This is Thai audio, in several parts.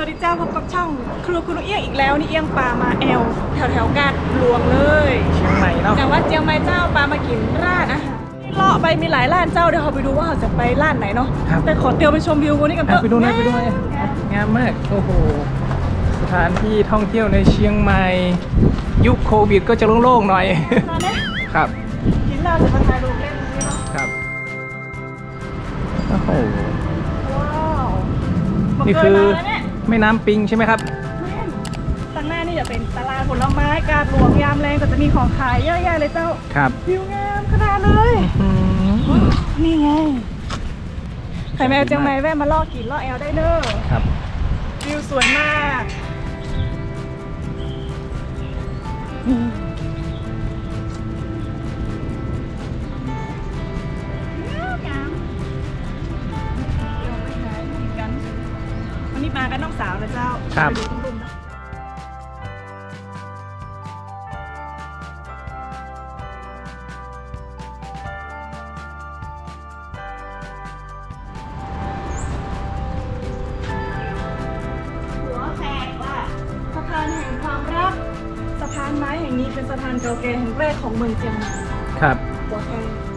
วัสดีเจ้าพบกับช่องครูคุณเอียงอีกแล้วนี่เอียงปลามาแอลแถวแถวๆกาดหลวงเลยเชียงใหม่เนาะจังหวัดเจียงใหม่เจ้าปลามากินร้านอาหารเลาะไปมีหลายร้านเจ้าเดี๋ยวเราไปดูว่าเราจะไปร้านไหนเนาะแต่ขอเตียวไปชมวิววันนี้กันเถอะอะไปดูหน่อยไปดูหน่อยงามมากโอ้โหสถานที่ท่องเที่ยวในเชียงใหม่ ยุคโควิดก็จะโล่งๆหน่อยตอนนี้ครับกินเราจะมาถ่ายรูปเล่นตรงนี้เนาะครับโอ้โหว้าวนี่คือผมเยมา แล้วเนี่ยแม่น้ำปิงใช่ไหมครับแม่นตั้งหน้านี่จะเป็นตลาดผลไม้กาดหลวงยามแรงก็จะมีของขายเยอะแยะเลยเจ้าครับวิวงามขนาดเลย อืมนี่ไงใครแมวเจียงใหม่แวะมาล่อกินล่อแอลได้เด้อครับ วิวสวยมาก กันน้องสาวนะเจ้าครับ ไปดูตรงรุ่มนะ หัวแขกว่าสะพานแห่งความรัก สะพานไม้แห่งนี้เป็นสะพานเก่าแก่แห่งแรกของเมืองเชียงใหม่ครับ หัวแขก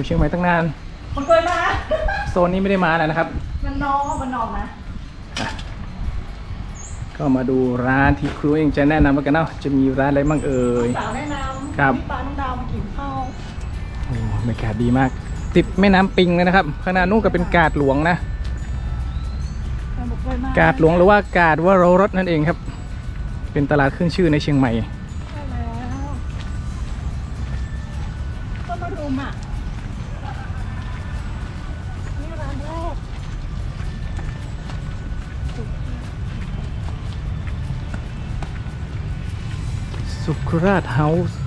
อยู่เชียงใหม่ตั้งนาน มันเคยมา โซนนี้ไม่ได้มาแล้วนะครับ มันนองมันนองนะ ก็มาดูร้านที่ครูเองจะแนะนำกันเนาะจะมีร้านอะไรบ้างเอ่ย สาวแนะนำครับ พี่ปาน้องดาวมากินข้าวโอ้บรรยากาศดีมาก ติดแม่น้ำปิงเลยนะครับข้างหน้านู้นก็เป็นกาดหลวงนะ มันบอกเคยมากาดหลวงหรือว่ากาดวโรรสนั่นเองครับ เป็นตลาดขึ้นชื่อในเชียงใหม่ สุขราชเฮาส์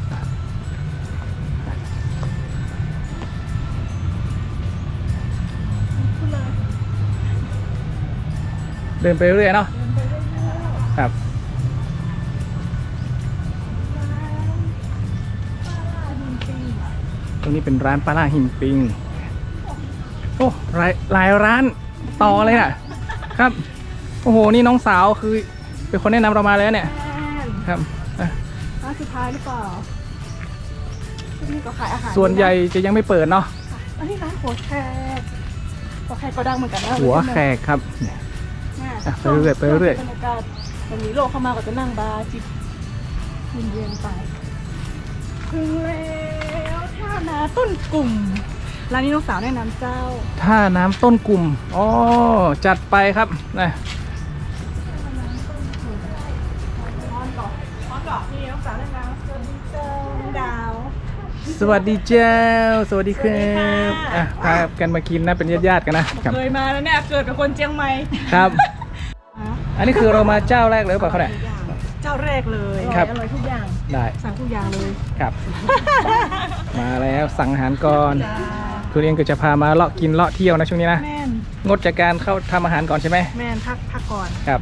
เดินไปเรื่อยเนาะครับตรงนี้เป็นร้านปลาล่าหินปิง โอ้หลายหลายร้านต่อเลยน่ะครับ โอ้โห นี่น้องสาวคือเป็นคนแนะนำเรามาแล้วเนี่ย ครับอะ ร้านสุดท้ายหรือเปล่าที่นี่ก็ขายอาหารส่วนใหญ่จะยังไม่เปิดเนาะอันนี้ร้านหัวแขกหัวแขกก็ดังเหมือนกันนะหัวแขกครับเนี่ยเนี่ยอะไปเรื่อยๆไปเรื่อยๆ บรรยากาศวันนี้โลกเข้ามาก็จะนั่งบาร์จิบเย็นๆไปถึงแล้วท่านาต้นกลุ่มร้านนี้น้องสาวแนะนำเจ้า ท่าน้ำต้นกลุ่มอ๋อจัดไปครับนะ สาวแนะนำสวัสดีเจ้าน้องดาว สวัสดีเจ้า สวัสดีครัสวัสดีบค่ะ อะพากันมากินนะเป็นญาติๆกันนะครับเคยมาแล้วเนี่ยเกิดเป็นคนเชียงใหม่ครับอะอันนี้คือเรามาเจ้าแรกเลยหรือเปล่าเขาเนี่ย เจ้าแรกเลยครับ อร่อยทุกอย่างได้สั่งทุกอย่างเลยครับ มาแล้วสั่งอาหารก่อนจ้าคุณเองก็จะพามาเลาะกินเลาะเที่ยวนะช่วงนี้นะแม่นงดจากการเข้าทำอาหารก่อนใช่ไหมแม่นพักพักก่อนครับ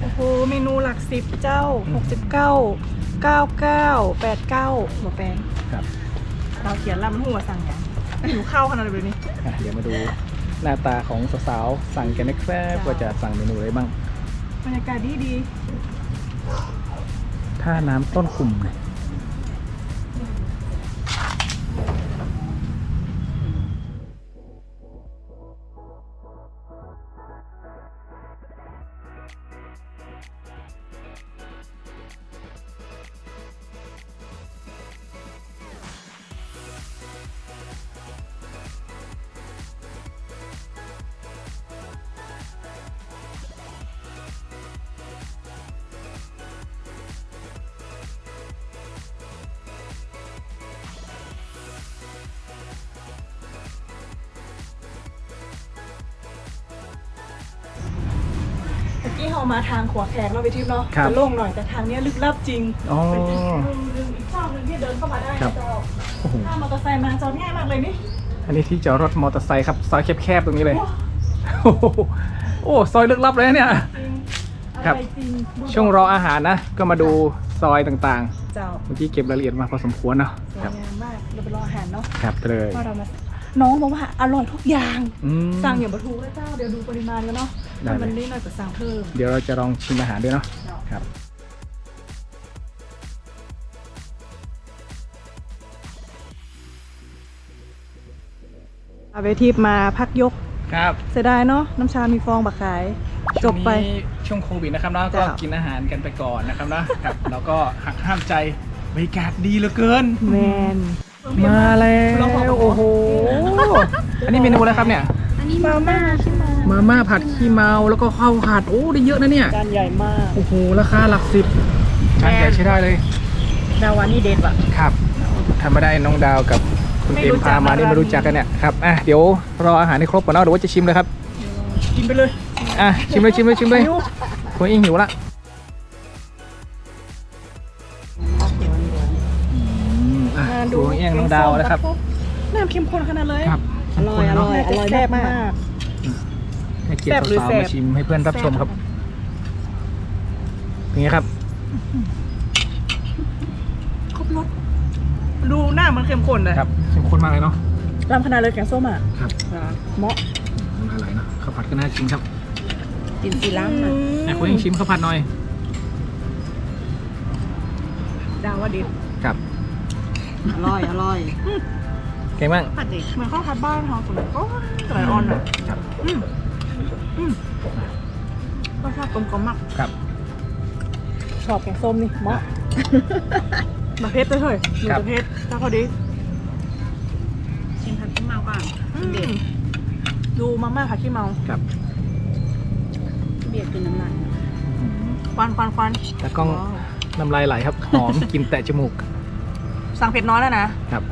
โอ้โหเมนูหลักสิบเจ้าหกสิบเก้าเก้าเก้าแปดเก้าหมูแปงครับเราเขียนแล้วมันหัวสั่งอย่างหิวข้าวขนาดเลยนี้อะเดี๋ยวมาดูหน้าตาของสาวๆสั่งกันนะครับว่าจะสั่งเมนูอะไรบ้างบรรยากาศดีดีท่าน้ำต้นกลุ่มเนี่ย เมื่อกี้เรามาทางขวาแขกเราไปทิพย์เนาะครับ จะโล่งหน่อยแต่ทางเนี้ยลึกลับจริงอ๋อ เป็นอีกมุมหนึงอีกช่องหนึงที่เดินเข้ามาได้ครับ เจ้าโอ้โหถ้ามอเตอร์ไซค์มาจอดง่ายมากเลยนี่อันนี้ที่จอดรถมอเตอร์ไซค์ครับซอยแคบๆตรงนี้เลย โอ้โหโอ้ซอยลึกลับเลยนะเนี่ย จริงครับออยจริงดูช่วงรออาหารนะ ก็มาดูซอยต่างเจ้าๆเมื่อกี้เก็บรายละเอียดมาพอสมควรเนาะสวยครับงามมากเราไปรออาหารเนาะครับไปเลยว่าเรามาน้องบอกว่าอร่อยทุกอย่าง อืมสั่งอย่างบะทูแล้วเจ้าเดี๋ยวดูปริมาณกันเนาะ ได้เลย มันนี่เราจะสั่งเพิ่ม เดี๋ยวเราจะลองชิมอาหารด้วยเนาะครับ เอาไปทิพมาพักยกครับเสียดายเนาะน้ำชา มีฟองบักขาย จบไปช่วงนี้ช่วงโควิดนะครับเนาะก็จ้ะ กินอาหารกันไปก่อนนะครับเนาะครับ แล้วก็หักห้ามใจบรรยากาศดีเหลือเกิน แมน มาแล้เราขอวบอกโอ้โห อันนี้เมนูอะไรครับเนี่ย อันนี้มาม่าใช่ไหม มาม่าผัดขี้เมาแล้วก็ข้าวผัดโอ้ได้เยอะนะเนี่ยจานใหญ่มากโอ้โหราคาหลักสิบจานใหญ่ใช้ได้เลย ดาวันนี่เด็ดว่ะ ครับทำมาได้น้องดาวกับคุณไม่เอ็รู้มจักพามานี่ร้านไม่รู้จักกันเนี่ยครับอะเดี๋ยวรออาหารให้ครบก่อนเนาะเดี๋ยวว่าจะชิมเลยครับกินไปเลยอะชิมเลยชิมเลยชิมเลยหิวคุณอิงหิวละอืมอะมาดูเอียงน้องดาวนะครับ น้ำเข้มข้นขนาดเลย ครับ อร่อยอร่อยอร่อยมากมาก ให้เกียรแซ่บติหรือสาวแซ่ๆบมาชิมให้เพื่อนรับชมครับเป็นไงครับ ครบรสดูหน้ามันเข้มข้นเลยครับเข้มข้นมากเลยเนาะรำขนาดเลยแกงส้มอะครับเหมาะน้ำลายไหลเนาะข้าวผัดก็น่ากินครับกินสีล้ำนะอะคุณอิงชิมข้าวผัดหน่อยดาวว่าดีครับอร่อยอร่อยเก่งมากผัดดิเหมือนข้าวผัดบ้านเขาสมัยก็สมัยออนอะครับอืมอืม รสชาติกลมกล่อมมากครับชอบแกงส้มนี่เหมาะมาเพชรเลยเฮ้ยหนูครับจะเพชรถ้าพอดีชิมผัดขี้เมาก่อนอืมดูมาม่าผัดขี้เมาครับเบียดกินน้ำหนักควันควันควันตากล้องน้ำลายไหลครับหอมกินแตะจมูก สั่งเผ็ดน้อยแล้วนะครับ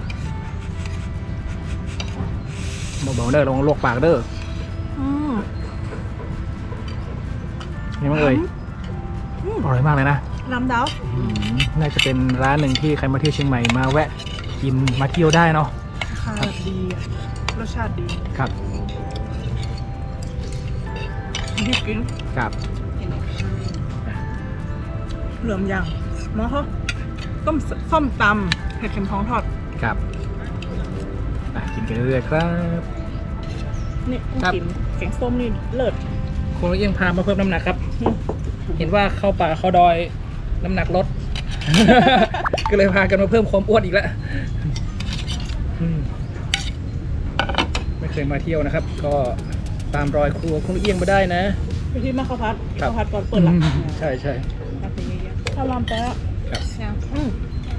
เบาๆเด้อระวังลวกปากเด้ออื นี่มั้งเอ่ยอืมอร่อยมากเลยนะ ลำดาวอืมน่าจะเป็นร้านหนึ่งที่ใครมาเที่ยวเชียงใหม่มาแวะกินมาเที่ยวได้เนาะ ค่ะดีอะรสชาติดีครับรีบกินครับเหลื่อมยังมาเหรอต้มส้มตำเห็ดเข็มทองทอด ครับอะกินกันเรื่อยๆครับ นี่ครับ กินแกงส้มนี่เลิศ คุณเอียงพามาเพิ่มน้ำหนักครับอืมเห็นว่าเข้าป่าเข้าดอยน้ำหนักลด ก็เลยพากันมาเพิ่มความอ้วนอีกแล้วอืมไม่เคยมาเที่ยวนะครับ ก็ตามรอยครัวคุณเอียงมาได้นะไปที่มาข้าวพัดครับ ข้าวพัดก่อนเปิดหลังอืมใช่ใช่ข้าวลำแป๊ะครับอืม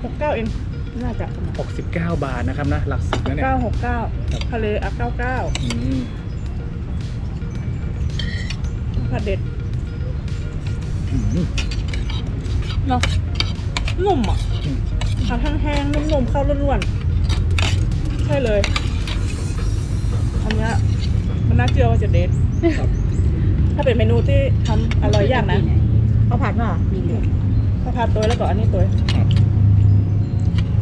หกเก้าเองน่าจะประมาณ69 บาทนะครับนะ หลักสิบแล้วเนี่ย เก้าหกเก้าครับทะเลอะเก้าเก้าอืม ผัดเด็ดอืมเนาะนุ่มอะอืมผัดแห้งๆนุ่มๆข้าวล้วนๆใช่เลยอันเนี้ยมันน่าเชื่อว่าจะเด็ดครับถ้าเป็นเมนูที่ทำอร่อยยากนะข้าวผัดเปล่ะมีเหลือข้าวผัดตัวแล้วก็อันนี้ตัวครับ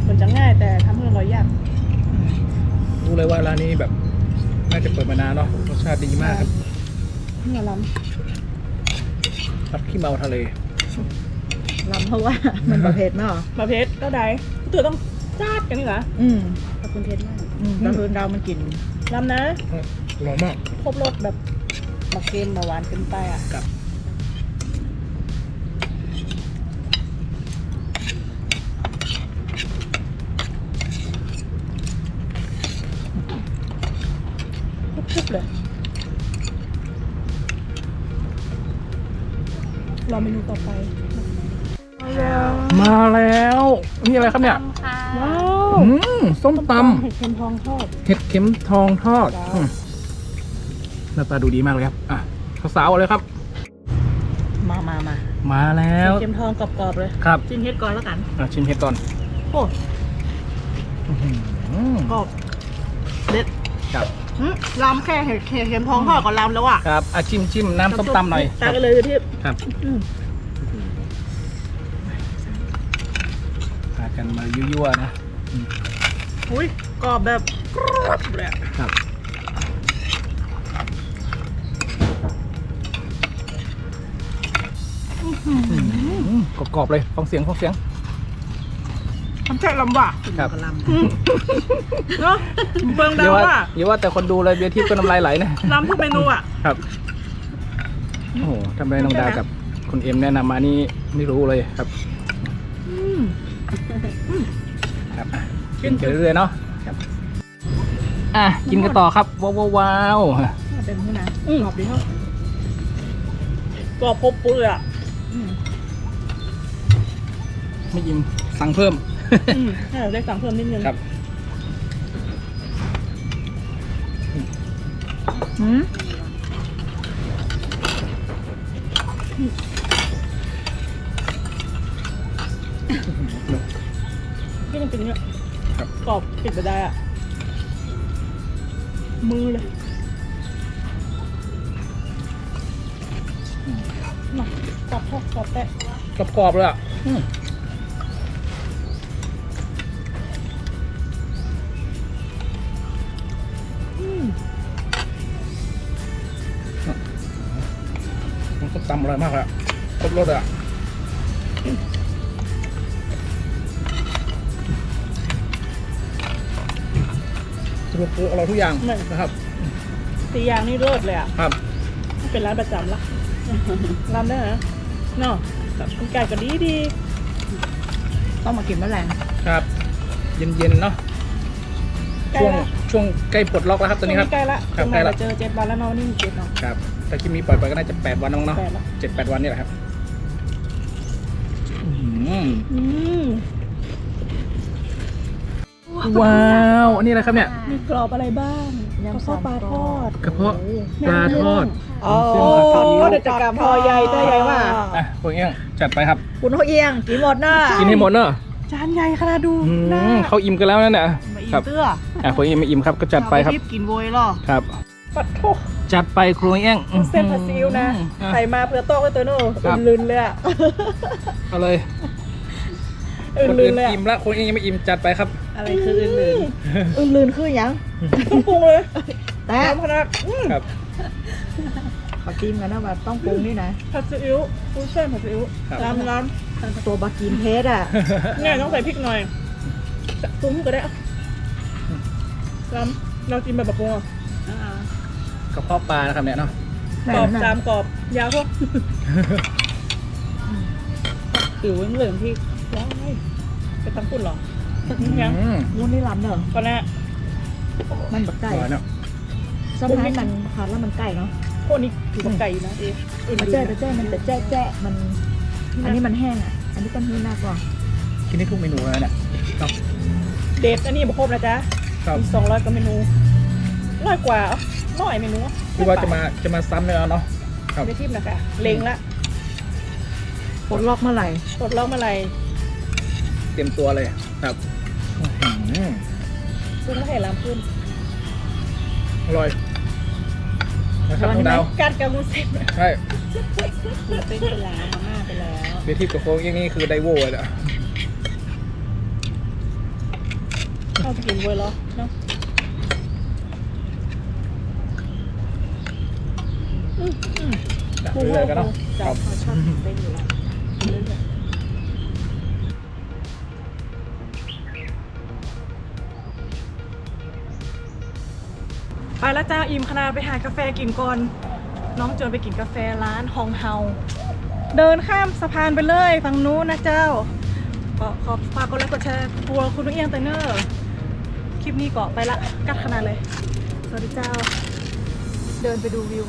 มันจะง่ายแต่ทำให้อร่อยยากรู้เลยว่าร้านนี้แบบน่าจะเปิดมานานเนาะรสชาติดีมากครับ นี่ล้ผัดขี้เมาทะเลล้ำเพราะว่า มันประเภทมากเหรอำมาเพชรก็ได้ตัวต้องจ้าดกันนี่เหรออืมขอบคุณเทสมากอืมตอนคืนดาวมันกินล้ำนะอร่อยมาก ครบรสแบบมาเค็มมาหวานเกินไปอะครับทุบๆเลย รอเมนูต่อไป มาแล้วนี่อะไรครับเนี่ยว้าวอืมส้มตเห็ดเค็มทองทอดำเห็ดเข็มทองทอดจ้าอืมหน้าตาดูดีมากเลยครับอะสาวๆเลยครับ มามามามาแล้วเค็มทองกรอบๆเลยครับจิ้มเฮ็ดก่อนแล้วกันอะชิมเห็ดก่อนโอ้อื้อหือกรอบเด็ดครับหืม ล้ำแค่เห็ดเค็มทองทอดก็ล้ำแล้วอะครับอะจิ้มจิ้มน้ำส้มตำหน่อยคตัรักบกันเลยที่ครับอืมพากันมายั่วๆนะอุ้ยกรอบแบบกรอบเลยอะครับออืมกรอบๆเลยฟังเสียงฟังเสียง ทำใจลำบากครับกะหลเนาะเบิงอดาย่าวว่าว่าอย่าว่าแต่คนดูเลยเบียร์ทิพย์ก็น้ำลายไหลนะลำทุกเมนูอะครับโอ้โหทำไมน้องดากับคุณเอ็มแนะนำมานี่ไม่รู้เลยครับครับอะกินไปเรื่อยๆเนาะครับ อะกินกันต่อครับว้าวว้าวว้าวำเป็นผู้นะอืมกรอบดีเท่ากรอบครบปุ๊เลยอะอืมไม่ยิงสั่งเพิ่ม อืมให้เราได้สั่งเพิ่มนิดนึงครับหืมก็ยังเป็นอย่างเนี้ยครับ กรอบปิดไปได้อะ มือเลยมากรอบทอดกรอบแตะกรอบๆเลยอะอืม ตำอร่อยมากเลยอะครบรสเลยอะสรุปคืออร่อยทุกอย่างนะครับตีอย่างนี่เลิศเลยอะครับ เป็นร้านประจำละร้านได้นะเนาะกับคุณไก่ก็ดีดี ต้องมากินแมลงครับ เย็นๆเนาะใกล้ช่วงละช่วงใกล้ปลดล็อกแล้วครับตอนนี้ครับใกล้ละครับทำไมใกล้ละเราเจอเจ็ดวันแล้วเนาะนี่มีเจ็ดเนาะครับ แต่ที่มีปล่อยไปก็น่าจะแปดวันน้องเนาะแปดละเจ็ดแปดวันนี่แหละครับอื้อหืออืมว้าวอันนี้อะไรครับเนี่ย มีกรอบอะไรบ้างกระเพาะปลาทอดกระเพาะปลาทอดโอ้เส้นผัดซีอิ๊วเดี๋ยวจะกลับพอใหญ่ตัวใหญ่ว่าอะพวกเอี้ยงจัดไปครับ คุณโฮเอียงกินหมดเนอะกินให้หมดเนอะจานใหญ่ขนาดดูอืมหน้าเขาอิ่มกันแล้วนั่นน่ะมาอิ่ครัมบเตื้ออะพวกเอี้ยงไม่อิ่มครับก็จัดไปครับเอากินโวยหรอครับปัดโท จัดไปครัวเอี้ยงเส้นผัดซีอิ๊วนะอะใส่มาเพื่อโต๊ะไว้ตัวโน่ครับอื่นลืนเลยอะเอาเลยอื่คนนลือื่นนเลยอะอิ่มละคนเอี้ยงยังไม่อิ่มจัดไปครับ อะไรคืออื่นลืนอื่นลืนคือหยังต้องปรุงเลยแต่น้ำขนาดอืมครับขอจิ้มกันนะว่าต้องปรุงนี่นะผัดซีอิ๊วกุ้งเส้นผัดซีอิ๊วครับน้ำน้ตัวบากินเพชรอะำเนี่ยต้องใส่พริกหน่อยปรุงก็ได้อะน้ำเรากินแบบแบบปรุงอะ กระเพาะปลานะครับเนี่ยเนาะกรอบนั่นน่ะจามกรอบยาวพวกผิวเหลืองๆที่ว้ายไปตั้งปุ่นเหรอยังอืมวุ้นนี่ล้ำเนอะก็แน่มันแบบอไก่ร่อยเนาะสมัยมันผัดแล้วมันไก่เนาะพวกนี้ถือว่าไก่อยู่นะเอ๊ะอื่นมันๆแจ้นะแต่แจ้มันแต่แจ้แจ้มัน อันนี้มันแห้งอะ อันนี้ก็นี่มากกว่ากินได้ทุกเมนูเลยเนี่ยครับเด็ดอันนี้บอกครบนะจ๊ะครับมีสองร้อยกว่าเมนูร้อยกว่าร้อ ยเมนูคือว่าจะมาจะมาซ้ำเลยเนาะครับไม่ทิพย์นะคะเล็งละปลดล็อกเมื่อไหร่กดล็อกเมื่อไหร่เตรียมตัวเลยครับอื้อหือซึ่งไม่ให้ลามขึ้นอร่อยนะครับน้องดาวกัดกับมูสิบใช่เป็นไปแล้วมาม่าไปแล้วเบทิปกับโค้งอย่างนี้คือไดโวเลยอะเข้าไปกินเวอร์เหรอเนาะ อืมอืมจัดไปเลยกันเนาะจัครับเขาชอบเต้นอยู่แล้วเรื่อยๆไปแล้วจ้าอิมคณะไปหากาแฟกินก่อน น้องจวนไปกินกาแฟร้านฮองเฮา เดินข้ามสะพานไปเลยฝั่งนู้นนะเจ้า ก็ขอฝากกดไลค์กดแชร์ครัวคุณนุ้งเอียงเตเนอร์ คลิปนี้ก็ไปละกัดขนาดเลย สวัสดีเจ้า เดินไปดูวิว